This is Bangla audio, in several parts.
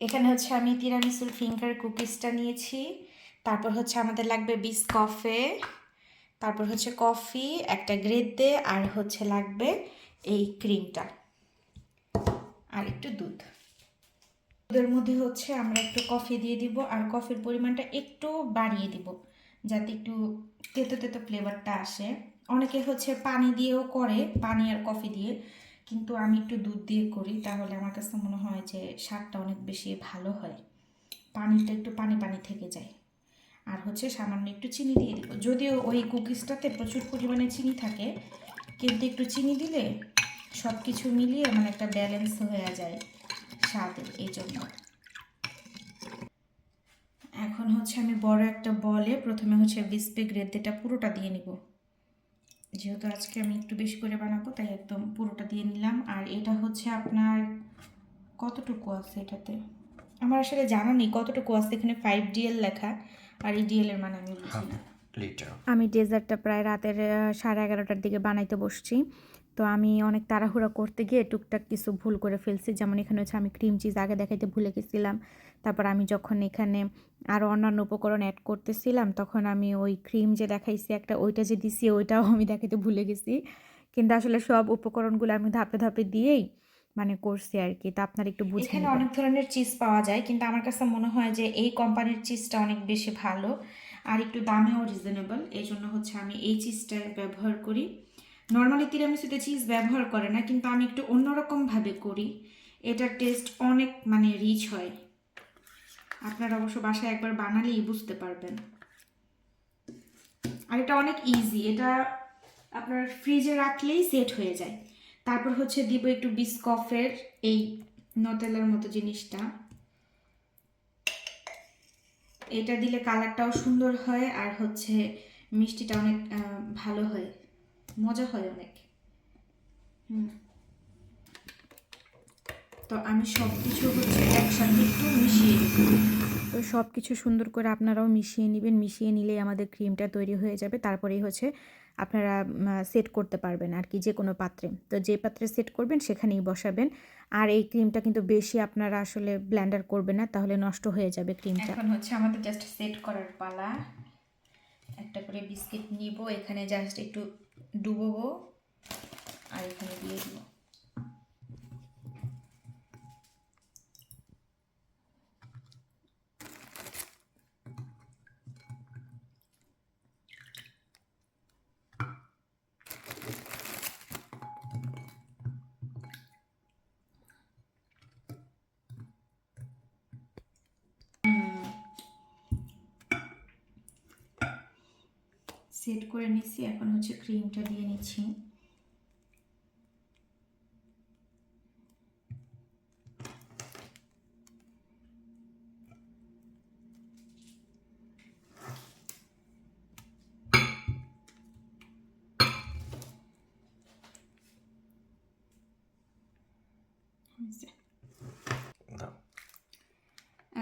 এখানে হচ্ছে আমি তিরামিসুল ফিঙ্গার কুকিজটা নিয়েছি। তারপর হচ্ছে আমাদের লাগবে বিস কফে তারপর হচ্ছে কফি একটা গ্রেড দে আর হচ্ছে লাগবে এই ক্রিমটা আর একটু দুধ। দুধের মধ্যে হচ্ছে আমরা একটু কফি দিয়ে দিব, আর কফির পরিমাণটা একটু বাড়িয়ে দিব, যাতে একটু তেতো তেতো ফ্লেভারটা আসে। অনেকে হচ্ছে পানি দিয়েও করে, পানি আর কফি দিয়ে। কিন্তু আমি একটু দুধ দিয়ে করি, তাহলে আমার কাছে মনে হয় যে স্বাদটা অনেক বেশি ভালো হয়। পানিটা একটু পানি পানি থেকে যায়। আর হচ্ছে সামান্য একটু চিনি দিয়ে দিব। যদিও ওই কুকিজটাতে প্রচুর পরিমাণে চিনি থাকে, কিন্তু একটু চিনি দিলে সব কিছু মিলিয়ে মানে একটা ব্যালেন্স হয়ে যায় স্বাদের এই জন্য। এখন হচ্ছে আমি বড় একটা বলে প্রথমে হচ্ছে বিস্পে গ্রেডেটা পুরোটা দিয়ে নিব। যেহেতু আজকে আমি একটু বেশি করে বানাবো তাই একদম পুরোটা দিয়ে নিলাম। আর এটা হচ্ছে আপনার কতটুকু আছে এটাতে? আমার আসলে জানা নেই কতটুকু আছে এখানে ফাইভ ডিএল লেখা। আর এই ডিএল এর মানে আমি বুঝি না। আমি ডেজার্টটা প্রায় রাতের সাড়ে এগারোটার দিকে বানাইতে বসছি। তো আমি অনেক তাড়াহুড়া করতে গিয়ে টুকটাক কিছু ভুল করে ফেলছি। যেমন এখানে হচ্ছে আমি ক্রিম চিজ আগে দেখাইতে ভুলে গেছিলাম। তারপর আমি যখন এখানে আরও অন্যান্য উপকরণ অ্যাড করতেছিলাম তখন আমি ওই ক্রিম যে দেখাইছি একটা ওইটা যে দিছি ওইটাও আমি দেখাইতে ভুলে গেছি। কিন্তু আসলে সব উপকরণগুলো আমি ধাপে ধাপে দিয়েই মানে করছি আর কি তা আপনার একটু বুঝে এখানে অনেক ধরনের চিজ পাওয়া যায় কিন্তু আমার কাছে মনে হয় যে এই কোম্পানির চিজটা অনেক বেশি ভালো আর একটু দামেও রিজনেবল এই জন্য হচ্ছে আমি এই চিজটা ব্যবহার করি। নর্মালি তিরামিসুতে চিজ ব্যবহার করে না কিন্তু আমি একটু অন্যরকমভাবে করি। এটার টেস্ট অনেক মানে রিচ হয়। আপনারা অবশ্য বাসায় একবার বানালেই বুঝতে পারবেন। আর এটা অনেক ইজি এটা আপনার ফ্রিজে রাখলেই সেট হয়ে যায়। তারপর হচ্ছে দিব একটু বিস্কফের এই নটেলার মতো জিনিসটা। এটা দিলে কালারটাও সুন্দর হয় আর হচ্ছে মিষ্টিটা অনেক ভালো হয়। মজা হয় অনেক। হুম। তো আমি সব কিছু হচ্ছে একসাথে একটু মিশিয়ে তো সব কিছু সুন্দর করে আপনারাও মিশিয়ে নেবেন মিশিয়ে নিলেই আমাদের ক্রিমটা তৈরি হয়ে যাবে তারপরেই হচ্ছে আপনারা সেট করতে পারবেন আর কি যে কোনো পাত্রে। তো যে পাত্রে সেট করবেন সেখানেই বসাবেন। আর এই ক্রিমটা কিন্তু বেশি আপনারা আসলে ব্ল্যান্ডার করবেন না তাহলে নষ্ট হয়ে যাবে ক্রিমটা। এখন হচ্ছে আমাদের জাস্ট সেট করার পালা। একটা করে বিস্কিট নিব এখানে জাস্ট একটু ডুবোবো আর এখানে দিয়ে দিব। সেট করে নিচ্ছি। এখন হচ্ছে ক্রিমটা দিয়ে নিচ্ছি।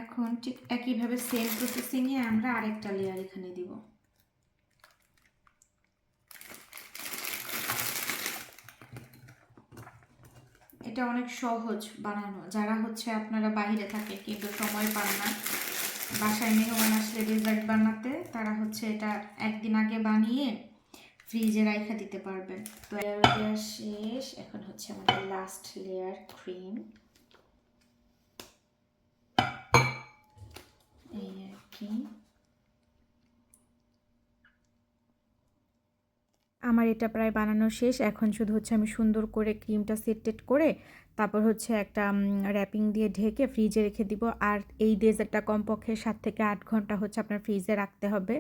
এখন ঠিক একইভাবে সেম প্রসেসিংয়ে আমরা আরেকটা লেয়ার এখানে দিব। এটা অনেক সহজ বানানো। যারা হচ্ছে আপনারা বাইরে থাকে কিন্তু সময় পান না, বাসায় মেহমান আসলে ডেজার্ট বানাতে, তারা হচ্ছে এটা একদিন আগে বানিয়ে ফ্রিজে রাইখা দিতে পারবেন। তো লেয়ার শেষ, এখন হচ্ছে আমাদের লাস্ট লেয়ার ক্রিম এই আর কি। আমার এটা প্রায় বানানো শেষ। এখন শুধু হচ্ছে আমি সুন্দর করে ক্রিমটা সেট টেট করে তারপর হচ্ছে একটা র্যাপিং দিয়ে ঢেকে ফ্রিজে রেখে দিব। আর এই ডেজার্টটা কমপক্ষে সাত থেকে আট ঘণ্টা হচ্ছে আপনার ফ্রিজে রাখতে হবে।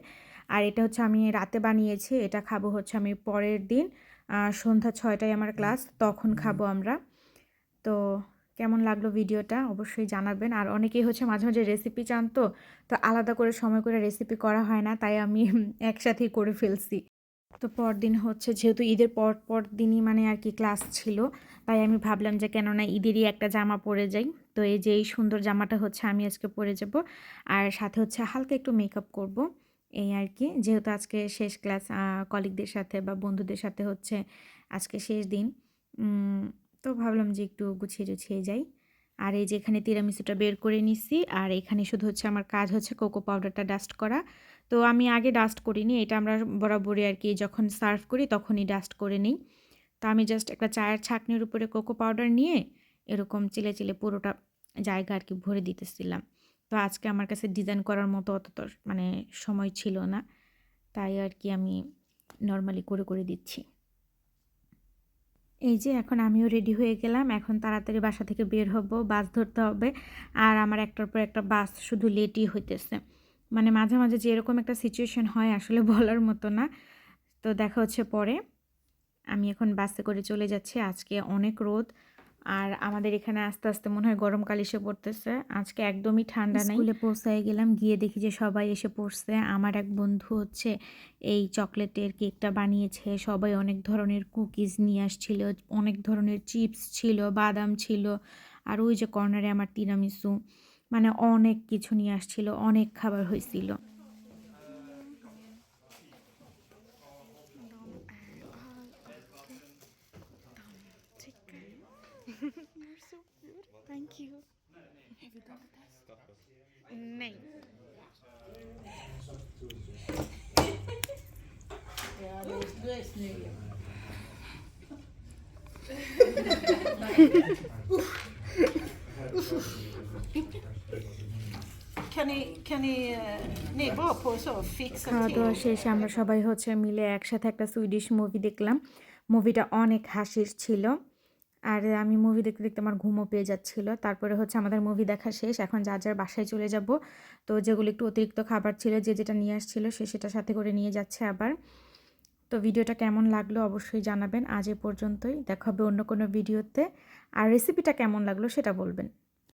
আর এটা হচ্ছে আমি রাতে বানিয়েছি এটা খাব হচ্ছে আমি পরের দিন সন্ধ্যা ছয়টায় আমার ক্লাস তখন খাব আমরা। তো কেমন লাগল ভিডিওটা অবশ্যই জানাবেন। আর অনেকেই হচ্ছে মাঝে মাঝে রেসিপি চান তো তো আলাদা করে সময় করে রেসিপি করা হয় না তাই আমি একসাথেই করে ফেলছি। তো পরদিন হচ্ছে, যেহেতু ঈদের পর পর দিনই মানে আর কি ক্লাস ছিল, তাই আমি ভাবলাম যে কেননা ঈদেরই একটা জামা পরে যাই। তো এই যে এই সুন্দর জামাটা হচ্ছে আমি আজকে পরে যাব। আর সাথে হচ্ছে হালকা একটু মেকআপ করব। এই আর কি, যেহেতু আজকে শেষ ক্লাস কলিগদের সাথে বা বন্ধুদের সাথে হচ্ছে আজকে শেষ দিন। তো ভাবলাম যে একটু গুছিয়ে গুছিয়ে যাই। আর এই যে এখানে তিরামিসুটা বের করে নিছি, আর এখানে শুধু হচ্ছে আমার কাজ হচ্ছে কোকো পাউডারটা ডাস্ট করা। তো আমি আগে ডাস্ট করিনি, এটা আমরা বরাবরই আর কি যখন সার্ভ করি তখনই ডাস্ট করে নিই। তো আমি জাস্ট একটা চায়ের ছাকনির উপরে কোকো পাউডার নিয়ে এরকম চিলে চিলে পুরোটা জায়গা আর কি ভরে দিতেছিলাম। তো আজকে আমার কাছে ডিজাইন করার মতো অত মানে সময় ছিল না, তাই আর কি আমি নর্মালি করে করে দিচ্ছি। এই যে এখন আমিও রেডি হয়ে গেলাম, এখন তাড়াতাড়ি বাসা থেকে বের হব, বাস ধরতে হবে, আর আমার একটার পর একটা বাস শুধু লেটই হইতেছে। মানে মাঝে মাঝে যে এরকম একটা সিচুয়েশন হয় আসলে বলার মতো না। তো দেখা হচ্ছে পরে। আমি এখন বাসে করে চলে যাচ্ছি। আজকে অনেক রোদ। আর আমাদের এখানে আস্তে আস্তে মনে হয় গরমকাল এসে পড়তেছে। আজকে একদমই ঠান্ডা নাই। স্কুলে পৌঁছায় গেলাম। গিয়ে দেখি যে সবাই এসে পড়ছে। আমার এক বন্ধু হচ্ছে এই চকলেটের কেকটা বানিয়েছে। সবাই অনেক ধরনের কুকিজ নিয়ে আসছিল। অনেক ধরনের চিপস ছিল, বাদাম ছিল। আর ওই যে কর্নারে আমার তিরামিসু। মানে অনেক কিছু নিয়ে আসছিল অনেক খাবার হয়েছিল। Yeah, I. Kan ni, kan ni, eh, ni är bra på så fixa খাওয়া দাওয়া শেষে আমরা সবাই হচ্ছে মিলে একসাথে একটা সুইডিশ মুভি দেখলাম। মুভিটা অনেক হাসির ছিল। আর আমি মুভি দেখতে দেখতে আমার ঘুমও পেয়ে যাচ্ছিল। তারপরে হচ্ছে আমাদের মুভি দেখা শেষ। এখন যার যার বাসায় চলে যাব। তো যেগুলো একটু অতিরিক্ত খাবার ছিল যে যেটা নিয়ে আসছিল সে সেটা সাথে করে নিয়ে যাচ্ছে আবার। তো ভিডিওটা কেমন লাগল অবশ্যই জানাবেন। আজ এ পর্যন্তই। দেখা হবে অন্য কোনো ভিডিওতে। আর রেসিপিটা কেমন লাগল সেটা বলবেন।